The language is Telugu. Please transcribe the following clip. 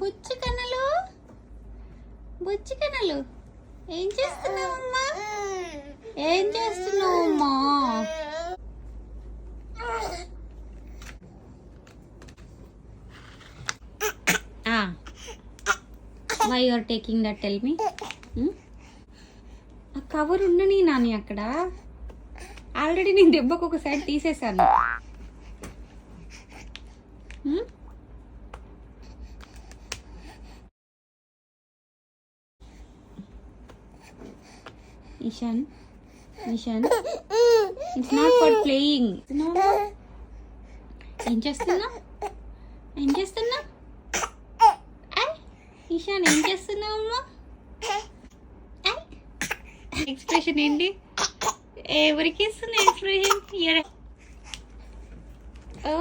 బుజ్జి కనలు బుజ్జి కనలు ఏం చేస్తున్నావు అమ్మా ఏం చేస్తున్నావు అమ్మా why are taking that tell me ఆ కవర్ hmm? ఉండని నాని అక్కడ. ఆల్రెడీ నేను దెబ్బకు ఒక సైడ్ తీసేశాను hmm? Hmm? Ishan Ishan it's not for playing ఏం చేస్తున్నా ఏం చేస్తున్నా ఇషాన్ ఏం చేస్తున్నావు అమ్మా ఎక్స్ప్రెషన్ ఏంటి? ఎవరికి ఇస్తుంది ఎక్స్ప్రెషన్ ఓ